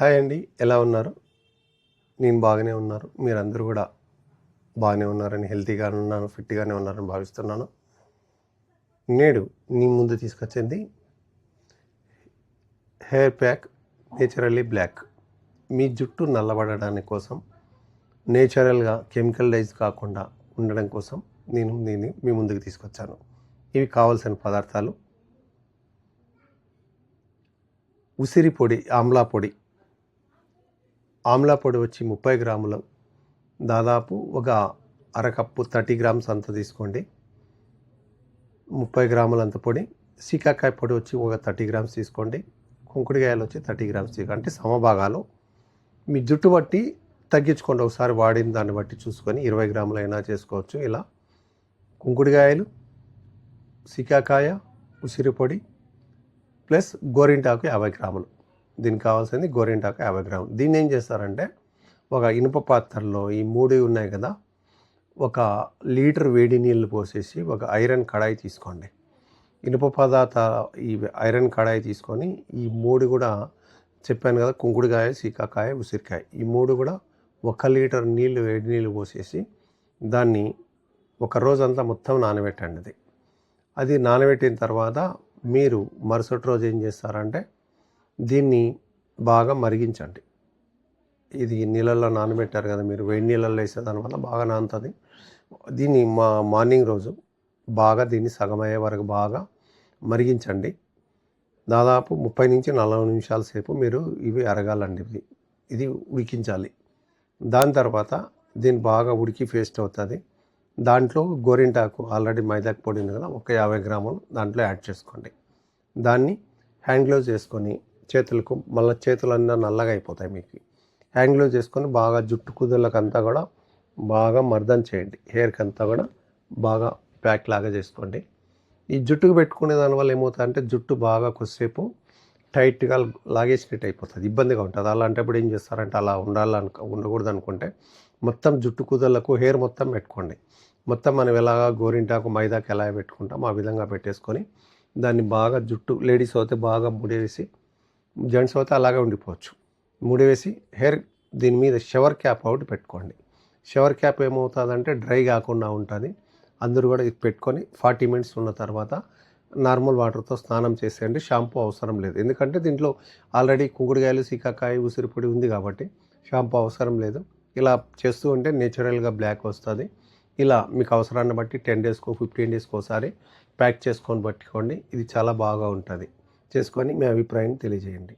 Hi అండి. ఎలా ఉన్నారు? నేను బాగానే ఉన్నారు. మీరందరూ కూడా బాగానే ఉన్నారని హెల్తీగానే ఉన్నాను ఫిట్గానే ఉన్నారని భావిస్తున్నాను. నేడు నీ ముందు తీసుకొచ్చింది హెయిర్ ప్యాక్ నేచురల్లీ బ్లాక్. మీ జుట్టు నల్లబడడానికి కోసం నేచురల్గా కెమికల్ కాకుండా ఉండడం కోసం నేను దీన్ని మీ ముందుకు తీసుకొచ్చాను. ఇవి కావాల్సిన పదార్థాలు. ఉసిరి పొడి ఆమ్లా పొడి ఆమ్లా పొడి వచ్చి ముప్పై గ్రాములు. దాదాపు ఒక అరకప్పు థర్టీ గ్రామ్స్ అంత తీసుకోండి. ముప్పై గ్రాములు అంత పొడి. సీకాకాయ పొడి వచ్చి ఒక థర్టీ గ్రామ్స్ తీసుకోండి. కుంకుడికాయలు వచ్చి థర్టీ గ్రామ్స్ తీసుకోండి. అంటే సమభాగాలు. మీ జుట్టు బట్టి తగ్గించుకోండి. ఒకసారి వాడిన దాన్ని బట్టి చూసుకొని ఇరవై గ్రాములు అయినా చేసుకోవచ్చు. ఇలా కుంకుడికాయలు సీకాకాయ ఉసిరి పొడి ప్లస్ గోరింటాకు యాభై గ్రాములు. దీనికి కావాల్సింది గోరింటాకు యాభై గ్రాములు. దీన్ని ఏం చేస్తారంటే ఒక ఇనుప పాత్రలో ఈ మూడు ఉన్నాయి కదా ఒక లీటర్ వేడి నీళ్ళు పోసేసి ఒక ఐరన్ కడాయి తీసుకోండి. ఇనుప పదార్థ ఈ ఐరన్ కడాయి తీసుకొని ఈ మూడు కూడా చెప్పాను కదా కుంకుడుకాయ సీకాకాయ ఉసిరికాయ. ఈ మూడు కూడా ఒక లీటర్ నీళ్ళు వేడి నీళ్ళు పోసేసి దాన్ని ఒక రోజంతా మొత్తం నానబెట్టండి అది. అది నానబెట్టిన తర్వాత మీరు మరుసటి రోజు ఏం చేస్తారంటే దీన్ని బాగా మరిగించండి. ఇది నీళ్ళల్లో నానబెట్టారు కదా మీరు వేడి నీళ్ళల్లో వేసే దానివల్ల బాగా నానుతుంది. దీన్ని మా మార్నింగ్ రోజు బాగా దీన్ని సగమయ్యే వరకు బాగా మరిగించండి. దాదాపు ముప్పై నుంచి నలభై నిమిషాల సేపు మీరు ఇవి అరగాలండి. ఇది ఇది ఉడికించాలి. దాని తర్వాత దీన్ని బాగా ఉడికి పేస్ట్ అవుతుంది. దాంట్లో గోరింటాకు ఆల్రెడీ మైదాకు పొడి ఉంది కదా ఒక యాభై గ్రాములు దాంట్లో యాడ్ చేసుకోండి. దాన్ని హ్యాండ్ గ్లోవ్స్ వేసుకొని చేతులకు మళ్ళీ చేతులన్నీ నల్లగా అయిపోతాయి మీకు. హ్యాండ్ చేసుకొని బాగా జుట్టు కుదుర్లకంతా కూడా బాగా మర్దం చేయండి. హెయిర్కి అంతా కూడా బాగా ప్యాక్ లాగా చేసుకోండి. ఈ జుట్టుకు పెట్టుకునే దానివల్ల ఏమవుతుందంటే జుట్టు బాగా కొద్దిసేపు టైట్గా లాగేసినట్టు అయిపోతుంది. ఇబ్బందిగా ఉంటుంది. అలాంటప్పుడు ఏం చేస్తారంటే అలా ఉండాలనుకో ఉండకూడదు అనుకుంటే మొత్తం జుట్టు కుదలకు హెయిర్ మొత్తం పెట్టుకోండి. మొత్తం మనం ఎలాగా గోరింటాకు మైదాకు ఎలా పెట్టుకుంటాం ఆ విధంగా పెట్టేసుకొని దాన్ని బాగా జుట్టు లేడీస్ అయితే బాగా ముడేసి జెంట్స్ అయితే అలాగే ఉండిపోవచ్చు. ముడివేసి హెయిర్ దీని మీద షవర్ క్యాప్ ఒకటి పెట్టుకోండి. షవర్ క్యాప్ ఏమవుతుందంటే డ్రై కాకుండా ఉంటుంది. అందరూ కూడా ఇది పెట్టుకొని ఫార్టీ మినిట్స్ ఉన్న తర్వాత నార్మల్ వాటర్తో స్నానం చేసేయండి. షాంపూ అవసరం లేదు. ఎందుకంటే దీంట్లో ఆల్రెడీ కుంకుడుకాయలు సీకాకాయ ఉసిరిపొడి ఉంది కాబట్టి షాంపూ అవసరం లేదు. ఇలా చేస్తూ ఉంటే నేచురల్గా బ్లాక్ వస్తుంది. ఇలా మీకు అవసరాన్ని బట్టి టెన్ డేస్కో ఫిఫ్టీన్ డేస్కి ఒకసారి ప్యాక్ చేసుకొని పట్టుకోండి. ఇది చాలా బాగా ఉంటుంది. చేసుకొని మీ అభిప్రాయం తెలియజేయండి.